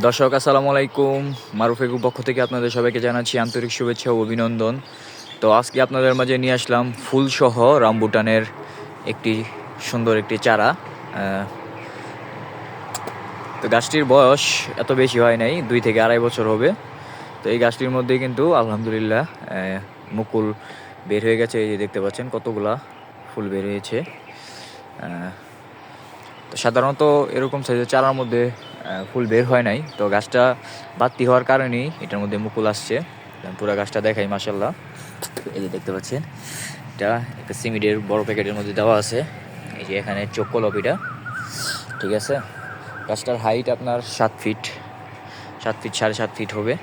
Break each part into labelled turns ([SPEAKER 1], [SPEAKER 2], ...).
[SPEAKER 1] দর্শক, আসসালামু আলাইকুম। মারুফেকুর পক্ষ থেকে আপনাদের সবাইকে জানাচ্ছি আন্তরিক শুভেচ্ছা ও অভিনন্দন। তো আজকে আপনাদের মাঝে নিয়ে আসলাম ফুলসহ রামবুটানের একটি সুন্দর একটি চারা। তো গাছটির বয়স এত বেশি হয় নাই, দুই থেকে আড়াই বছর হবে। তো এই গাছটির মধ্যে কিন্তু আলহামদুলিল্লাহ মুকুল বের হয়ে গেছে, এই যে দেখতে পাচ্ছেন কতগুলা ফুল বের হয়েছে। তো সাধারণত এরকম সাইজের চারার মধ্যে ফুল বের হয় নাই। তো গাছটা বাড়তি হওয়ার কারণেই এটার মধ্যে মুকুল আসছে। পুরো গাছটা দেখাই মাসাল্লাহ এই যে দেখতে পাচ্ছেন, এটা একটা সিমিডের বড় প্যাকেটের মধ্যে দেওয়া আছে। এই যে এখানে চোক্কলপিটা ঠিক আছে? গাছটার হাইট আপনার সাত ফিট সাত ফিট সাড়ে সাত ফিট হবে।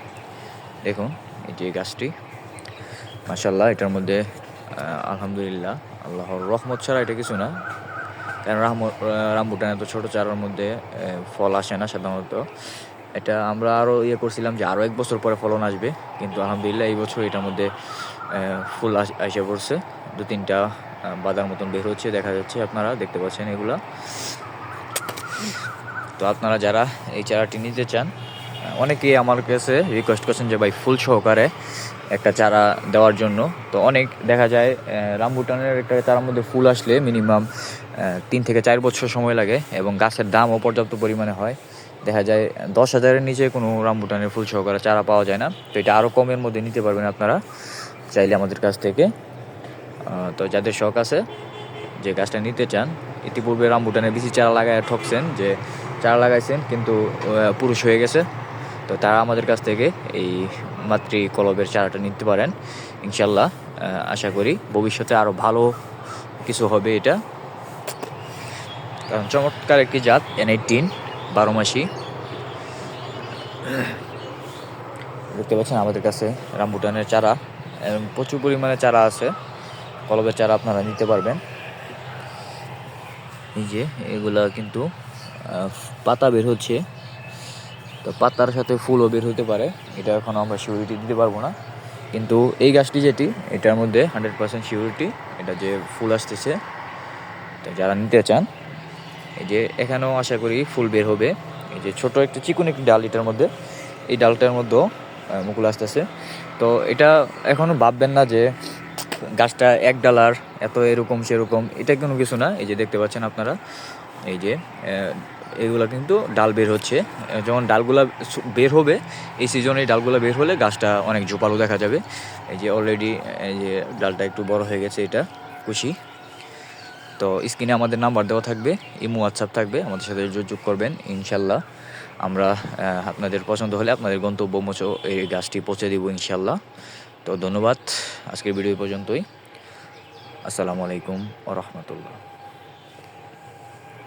[SPEAKER 1] দেখুন, এই যে গাছটি। মাসাল্লাহ এটার মধ্যে আলহামদুলিল্লাহ, আল্লাহর রহমত ছাড়া এটা কিছু না। কারণ রাম রামবুটানে তো ছোটো চারার মধ্যে ফল আসে না সাধারণত। এটা আমরা আরও ইয়ে করছিলাম যে আরও এক বছর পরে ফলন আসবে, কিন্তু আলহামদুলিল্লাহ এই বছর এটার মধ্যে ফুল আস- পড়ছে। দু তিনটা বাদার মতন বের হচ্ছে, দেখা যাচ্ছে আপনারা দেখতে পাচ্ছেন এগুলা। তো আপনারা যারা এই চারাটি নিতে চান অনেকেই আমার কাছে রিকোয়েস্ট করছেন যে ভাই ফুল সহকারে একটা চারা দেওয়ার জন্য। তো অনেক দেখা যায় রামবুটানের একটা চারার মধ্যে ফুল আসলে মিনিমাম তিন থেকে চার বছর সময় লাগে এবং গাছের দামও পর্যাপ্ত পরিমাণে হয়। দেখা যায়, দশ হাজারের নিচে কোনো রামবুটানের ফুল সহকারে চারা পাওয়া যায় না। তো এটা আরও কমের মধ্যে নিতে পারবেন আপনারা চাইলে আমাদের কাছ থেকে। তো যাদের শখ আছে যে গাছটা নিতে চান, ইতিপূর্বে রামবুটানের বেশি চারা লাগায় ঠকছেন যে, চারা লাগাইছেন কিন্তু পুরুষ হয়ে গেছে। তো তারা আমাদের কাছ থেকে এই মাতৃ কলবের চারাটা নিতে পারেন, ইনশাল্লাহ। আশা করি ভবিষ্যতে আরও ভালো কিছু হবে এটা। কারণ চমৎকার একটি জাত এন এইটিন বারো মাসি। দেখতে পাচ্ছেন আমাদের কাছে রামবুটানের চারা, এবং প্রচুর পরিমাণে চারা আছে। কলবের চারা আপনারা নিতে পারবেন। এই যে, এগুলা কিন্তু পাতা বের হচ্ছে। তো পাতার সাথে ফুলও বের হতে পারে। এটা এখন আমরা সিউরিটি দিতে পারব না। কিন্তু এই গাছটি যেটি, এটার মধ্যে হান্ড্রেড পার্সেন্ট সিউরিটি এটা যে ফুল আসতেছে তো যারা নিতে চান, এই যে এখানেও আশা করি ফুল বের হবে। এই যে ছোট একটা চিকুন একটি ডাল এটার মধ্যে, এই ডালটার মধ্যেও মুকুল আসতেছে। তো এটা এখনও ভাববেন না যে গাছটা এক ডালার এত এরকম সেরকম, এটা কোনো কিছু না। এই যে দেখতে পাচ্ছেন আপনারা, এই যে এগুলা কিন্তু ডাল বের হচ্ছে। যখন ডালগুলা বের হবে, এই সিজনে ডালগুলা বের হলে গাছটা অনেক ঝোপালো দেখা যাবে। এই যে অলরেডি এই যে ডালটা একটু বড় হয়ে গেছে, এটা খুশি তো স্ক্রিনে আমাদের নাম্বার দেওয়া থাকবে, ইমো হোয়াটসঅ্যাপ থাকবে, আমাদের সাথে যোগাযোগ করবেন, ইনশাল্লাহ। আমরা আপনাদের পছন্দ হলে আপনাদের গন্তব্য মোচো এই গাছটি পৌঁছে দিব, ইনশাল্লাহ। তো ধন্যবাদ, আজকের ভিডিও পর্যন্তই। আসসালামু আলাইকুম ও রহমতুল্লাহ।